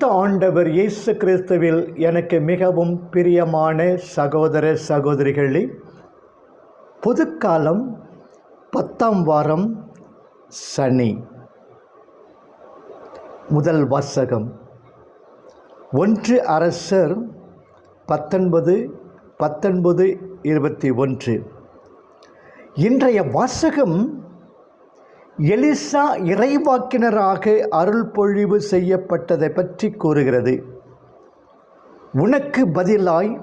அழைத்த ஆண்டவர் இயேசு கிறிஸ்துவில் எனக்கு மிகவும் பிரியமான சகோதர சகோதரிகளே புதுக்காலம் பத்தாம் வாரம் சனி முதல் வாசகம். ஒன்று அரசர் பத்தொன்பது பத்தொன்பது இருபத்தி ஒன்று. இன்றைய வாசகம் எலிசா இறைவாக்கினராக அருள் பொழிவு செய்யப்பட்டதை பற்றி கூறுகிறது. உனக்கு பதிலாய்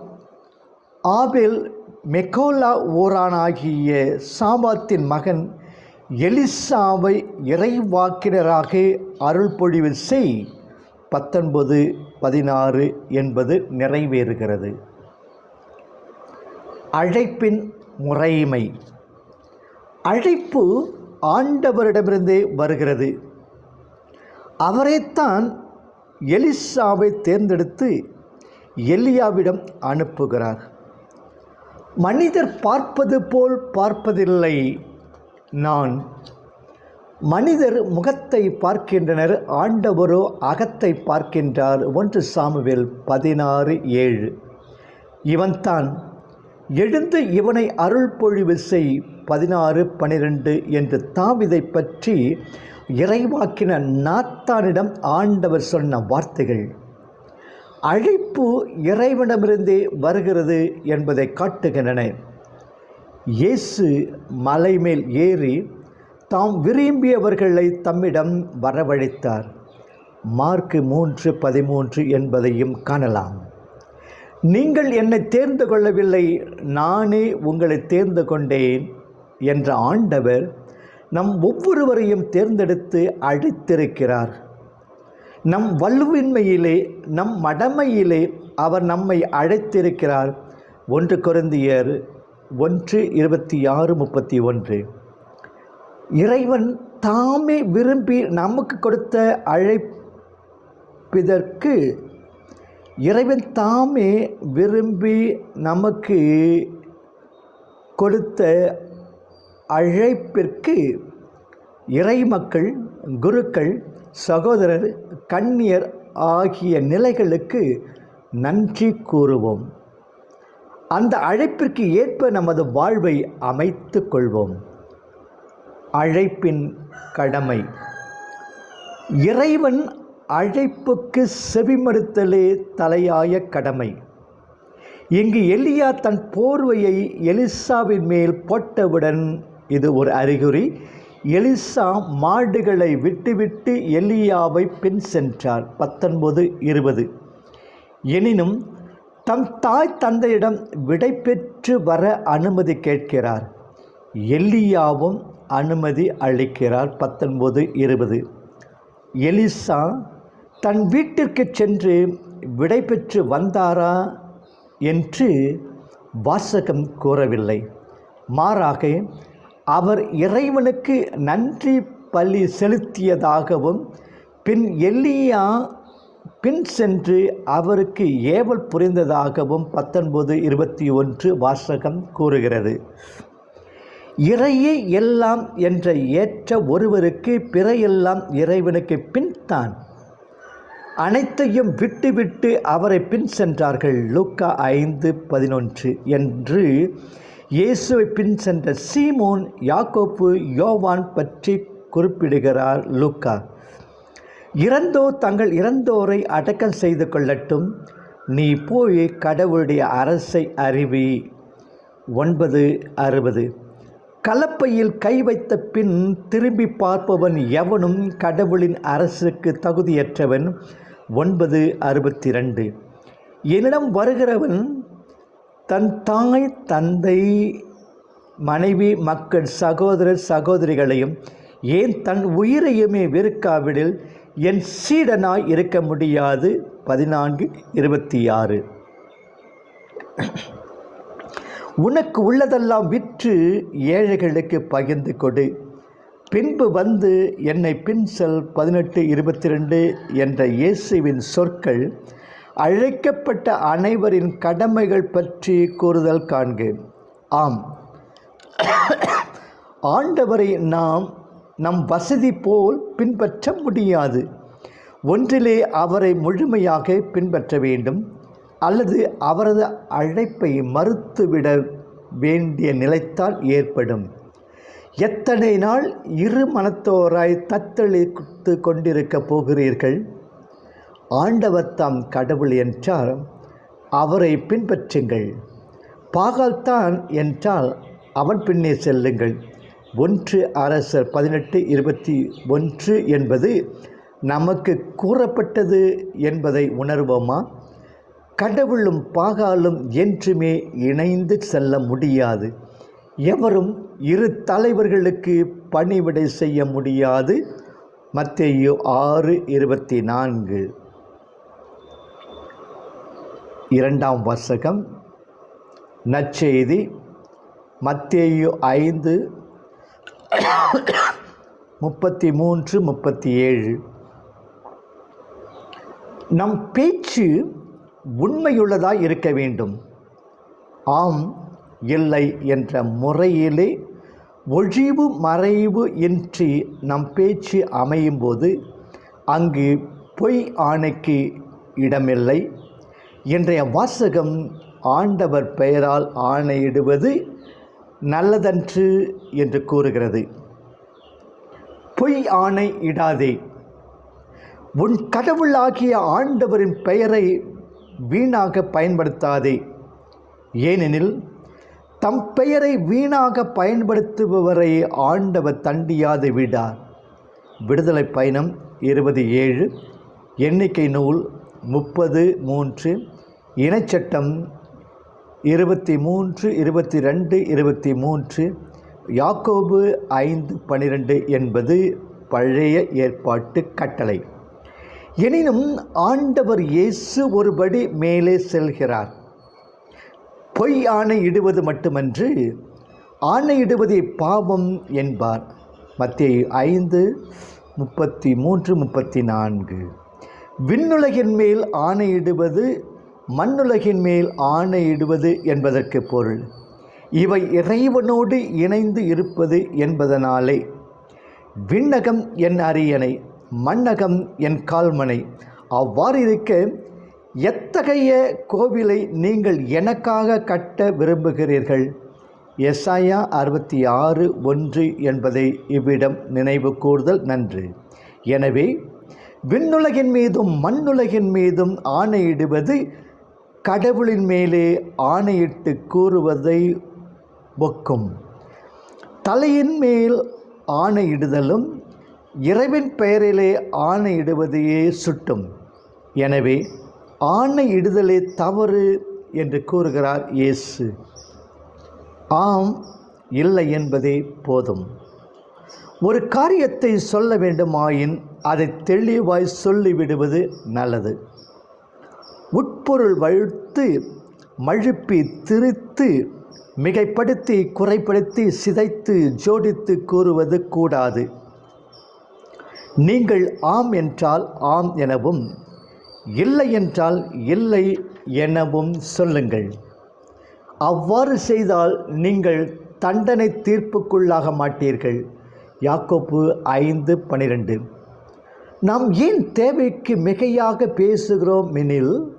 ஆபேல் மெக்கோலா ஊரானாகிய சாபாத்தின் மகன் எலிசாவை இறைவாக்கினராக அருள் பொழிவு செய். பத்தொன்பது பதினாறு என்பது நிறைவேறுகிறது. அழைப்பின் முறைமை. அழைப்பு ஆண்டவரிடமிருந்தே வருகிறது. அவரைத்தான் எலிசாவை தேர்ந்தெடுத்து எலியாவிடம் அனுப்புகிறார். மனிதர் பார்ப்பது போல் பார்ப்பதில்லை. நான் மனிதர் முகத்தை பார்க்கின்றனர் ஆண்டவரோ அகத்தை பார்க்கின்றார். ஒன்று சாமுவேல் பதினாறு ஏழு. இவன்தான் எழுந்து இவனை அருள் பொழிவு செய். பதினாறு பனிரெண்டு என்று தாவிதை பற்றி இறைவாக்கின நாத்தானிடம் ஆண்டவர் சொன்ன வார்த்தைகள். அழைப்பு இறைவனமிருந்தே வருகிறது என்பதை காட்டுகின்றன. இயேசு மலை மேல் ஏறி தாம் விரும்பியவர்களை தம்மிடம் வரவழைத்தார். மார்க்கு மூன்று பதிமூன்று என்பதையும் காணலாம். நீங்கள் என்னை தேர்ந்து கொள்ளவில்லை நானே உங்களை தேர்ந்து கொண்டேன். என்ற ஆண்டவர் நம் ஒவ்வொருவரையும் தேர்ந்தெடுத்து அழைத்திருக்கிறார். நம் வலுவின்மையிலே நம் மடமையிலே அவர் நம்மை அழைத்திருக்கிறார். ஒன்று குருந்தியர் ஒன்று இருபத்தி ஆறு முப்பத்தி ஒன்று இறைவன் தாமே விரும்பி நமக்கு கொடுத்த அழைப்பிதற்கு இறைவன் தாமே விரும்பி நமக்கு கொடுத்த அழைப்பிற்கு இறைமக்கள் குருக்கள் சகோதரர் கண்ணியர் ஆகிய நிலைகளுக்கு நன்றி கூறுவோம். அந்த அழைப்பிற்கு ஏற்ப நமது வாழ்வை அமைத்து கொள்வோம். அழைப்பின் கடமை. இறைவன் அழைப்புக்கு செவிமடுத்தலே தலையாய கடமை. இங்கு எலியா தன் போர்வையை எலிசாவின் மேல் போட்டவுடன் இது ஒரு அறிகுறி. எலிசா மாடுகளை விட்டுவிட்டு எலியாவை பின் சென்றார். பத்தொன்பது இருபது. எனினும் தம் தாய் தந்தையிடம் விடை பெற்று வர அனுமதி கேட்கிறார். எல்லியாவும் அனுமதி அளிக்கிறார். பத்தொன்பது இருபது. எலிசா தன் வீட்டிற்கு சென்று விடை பெற்று வந்தாரா? என்று வாசகம் கூறவில்லை. மாறாக அவர் இறைவனுக்கு நன்றி பலி செலுத்தியதாகவும் பின் எல்லியா பின் சென்று அவருக்கு ஏவல் புரிந்ததாகவும் பத்தொன்பது இருபத்தி ஒன்று வாசகம் கூறுகிறது. இறையே எல்லாம் என்ற ஏற்ற ஒருவருக்கு பிற எல்லாம் இறைவனுக்கு பின்தான் அனைத்தையும் விட்டுவிட்டு அவரை பின் சென்றார்கள். லூக்கா ஐந்து பதினொன்று என்று இயேசுவை பின் சென்ற சீமோன் யாக்கோப்பு யோவான் பற்றி குறிப்பிடுகிறார் லூக்கா. இறந்தோ தங்கள் இறந்தோரை அடக்கம் செய்து கொள்ளட்டும். நீ போய் கடவுளுடைய அரசை அறிவி. ஒன்பது அறுபது. கலப்பையில் கை வைத்த பின் திரும்பி பார்ப்பவன் எவனும் கடவுளின் அரசுக்கு தகுதியற்றவன். ஒன்பது அறுபத்தி ரெண்டு. என்னிடம் வருகிறவன் தன் தாய் தந்தை மனைவி மக்கள் சகோதரர் சகோதரிகளையும் ஏன் தன் உயிரையுமே வெறுக்காவிடில் என் சீடனாய் இருக்க முடியாது? பதினான்கு இருபத்தி ஆறு உனக்கு உள்ளதெல்லாம் விற்று ஏழைகளுக்கு பகிர்ந்து கொடு. பின்பு வந்து என்னை பின் செல். பதினெட்டு இருபத்தி ரெண்டு என்ற இயேசுவின் சொற்கள் அழைக்கப்பட்ட அனைவரின் கடமைகள் பற்றி கூறுதல் காண்கு ஆம். ஆண்டவரை நாம் நம் வசதி போல் பின்பற்ற முடியாது. ஒன்றிலே அவரை முழுமையாக பின்பற்ற வேண்டும் அல்லது அவரது அழைப்பை மறுத்துவிட வேண்டிய நிலைத்தான் ஏற்படும். எத்தனை நாள் இரு மனத்தோராய் தத்தளித்து கொண்டிருக்கப் போகிறீர்கள்? ஆண்டவர் தாம் கடவுள் என்றால் அவரை பின்பற்றுங்கள். பாகால்தான் என்றால் அவன் பின்னே செல்லுங்கள். ஒன்று அரசர் பதினெட்டு இருபத்தி ஒன்று என்பது நமக்கு கூறப்பட்டது என்பதை உணர்வோமா? கடவுளும் பாகாலும் என்றுமே இணைந்து செல்ல முடியாது. எவரும் இரு தலைவர்களுக்கு பணிவிடை செய்ய முடியாது? மத்தேயோ ஆறு இருபத்தி நான்கு. இரண்டாம் வசகம் நற்செய்தி மத்தேயு ஐந்து முப்பத்தி மூன்று முப்பத்தி ஏழு நம் பேச்சு உண்மையுள்ளதாக இருக்க வேண்டும். ஆம் இல்லை என்ற முறையிலே ஒழிவு மறைவு இன்றி நம் பேச்சு அமையும்போது அங்கு பொய் ஆணைக்கு இடமில்லை. இன்றைய வாசகம் ஆண்டவர் பெயரால் ஆணையிடுவது நல்லதன்று என்று கூறுகிறது. பொய் ஆணை இடாதே. உன் கடவுளாகிய ஆண்டவரின் பெயரை வீணாக பயன்படுத்தாதே. ஏனெனில் தம் பெயரை வீணாக பயன்படுத்துபவரை ஆண்டவர் தண்டியாது விடார். விடுதலை பயணம் இருபது ஏழு எண்ணிக்கை நூல் முப்பது மூன்று இணைச்சட்டம் இருபத்தி மூன்று இருபத்தி ரெண்டு இருபத்தி மூன்று யாக்கோபு ஐந்து பன்னிரெண்டு என்பது பழைய ஏற்பாட்டு கட்டளை. எனினும் ஆண்டவர் இயேசு ஒருபடி மேலே செல்கிறார். பொய் ஆணையிடுவது மட்டுமன்று ஆணையிடுவதே பாவம் என்பார். மத்திய ஐந்து முப்பத்தி மூன்று முப்பத்தி நான்கு. விண்ணுலகின் மேல் ஆணையிடுவது மண்ணுலகின் மேல் ஆணையிடுவது என்பதற்கு பொருள். இவை இறைவனோடு இணைந்து இருப்பது என்பதனாலே. விண்ணகம் என் அரியணை மண்ணகம் என் கால்மனை. அவ்வாறு இருக்க எத்தகைய கோவிலை நீங்கள் எனக்காக கட்ட விரும்புகிறீர்கள்? எஸ்ஐயா அறுபத்தி ஆறு ஒன்று என்பதை இவ்விடம் நினைவு கூறுதல் நன்று. எனவே விண்ணுலகின் மீதும் மண்ணுலகின் மீதும் ஆணையிடுவது கடவுளின் மேலே ஆணையிட்டு கூறுவதை ஒக்கும். தலையின் மேல் ஆணையிடுதலும் இறைவன் பெயரிலே ஆணையிடுவதையே சுட்டும். எனவே ஆணையிடுதலே தவறு என்று கூறுகிறார் இயேசு. ஆம் இல்லை என்பதே போதும். ஒரு காரியத்தை சொல்ல வேண்டுமாயின் அதை தெளிவாய் சொல்லிவிடுவது நல்லது. உட்பொருள் வழுத்து மழுப்பி திரித்து மிகைப்படுத்தி குறைப்படுத்தி சிதைத்து ஜோடித்து கூறுவது கூடாது. நீங்கள் ஆம் என்றால் ஆம் எனவும் இல்லை என்றால் இல்லை எனவும் சொல்லுங்கள். அவ்வாறு செய்தால் நீங்கள் தண்டனை தீர்ப்புக்குள்ளாக மாட்டீர்கள். யாக்கோப்பு ஐந்து பனிரெண்டு. நாம் ஏன் தேவைக்கு மிகையாக பேசுகிறோம் எனில்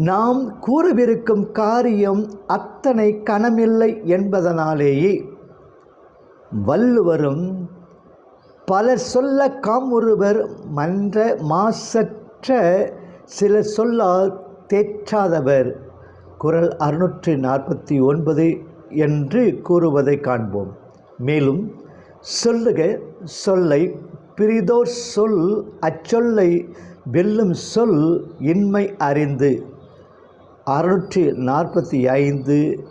நாம் கூறவிருக்கும் காரியம் அத்தனை கனமில்லை என்பதனாலேயே. வள்ளுவரும் பலர் சொல்ல காமுறுவர் மன்ற மாசற்ற சில சொல்லால் தேற்றாதவர். குரல் அறுநூற்றி நாற்பத்தி ஒன்பது என்று கூறுவதை காண்போம். மேலும் சொல்லுக சொல்லை பிரிதோர் சொல் அச்சொல்லை வெல்லும் சொல் இன்மை அறிந்து. அறுநூற்றி நாற்பத்தி ஐந்து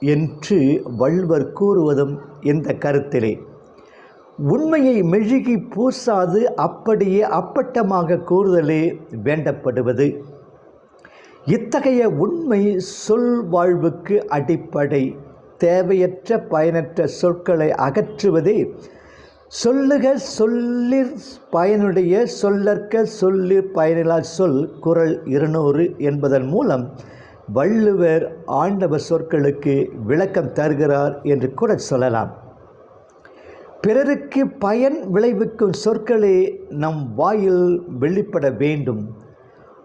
என்று வள்ளுவர் கூறுவதும் இந்த கருத்திலே. உண்மையை மெழுகி பூசாது அப்படியே அப்பட்டமாக கூறுதலே வேண்டப்படுவது. இத்தகைய உண்மை சொல் வாழ்வுக்கு அடிப்படை. தேவையற்ற பயனற்ற சொற்களை அகற்றுவதே சொல்லுக சொல்லிற் பயனுடைய சொல்லற்க சொல்லிர் பயனிலா சொல் குரல் இருநூறு என்பதன் மூலம் வள்ளுவர் ஆண்டவர் சொற்களுக்கு விளக்கம் தருகிறார் என்று கூட சொல்லலாம். பிறருக்கு பயன் விளைவிக்கும் சொற்களே நம் வாயில் வெளிப்பட வேண்டும்.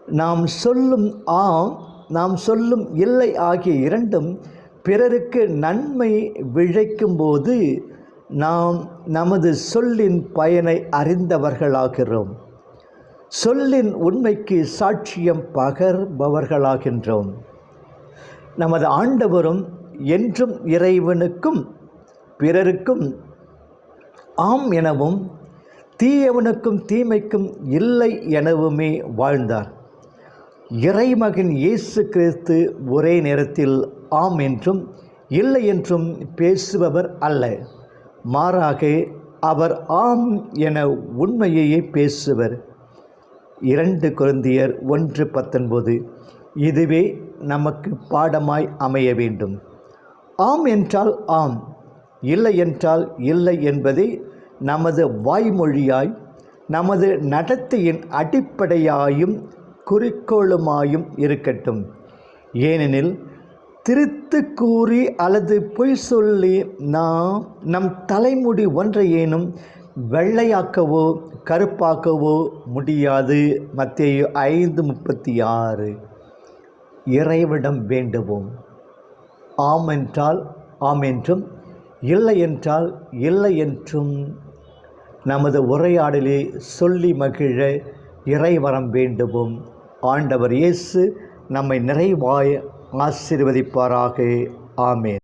நாம் சொல்லும் ஆம் நாம் சொல்லும் இல்லை ஆகிய இரண்டும் பிறருக்கு நன்மை விழைக்கும்போது நாம் நமது சொல்லின் பயனை அறிந்தவர்களாகிறோம். சொல்லின் உண்மைக்கு சாட்சியம் பகர்பவர்களாகின்றோம். நமது ஆண்டவரும் என்றும் இறைவனுக்கும் பிறருக்கும் ஆம் எனவும் தீயவனுக்கும் தீமைக்கும் இல்லை எனவுமே வாழ்ந்தார். இறைமகன் இயேசு கிறிஸ்து ஒரே நேரத்தில் ஆம் என்றும் இல்லை என்றும் பேசுபவர் அல்ல. மாறாக அவர் ஆம் என உண்மையையே பேசுவர். இரண்டு குருந்தியர் ஒன்று பத்தொன்பது. இதுவே நமக்கு பாடமாய் அமைய வேண்டும். ஆம் என்றால் ஆம் இல்லை என்றால் இல்லை என்பதே நமது வாய்மொழியாய் நமது நடத்தையின் அடிப்படையாயும் குறிக்கோளுமாயும் இருக்கட்டும். ஏனெனில் திருத்து கூறி அல்லது பொய் சொல்லி நாம் நம் தலைமுடி ஒன்றையேனும் வெள்ளையாக்கவோ கருப்பாக்கவோ முடியாது. மத்திய ஐந்து முப்பத்தி ஆறு. இறைவிடம் வேண்டுவோம். ஆம் என்றால் ஆம் என்றும் இல்லை என்றால் இல்லை என்றும் நமது உரையாடலே சொல்லி மகிழ இறைவரம் வேண்டுவோம். ஆண்டவர் இயேசு நம்மை நிறைவாய ஆசீர்வதிப்பாராக. ஆமேன்.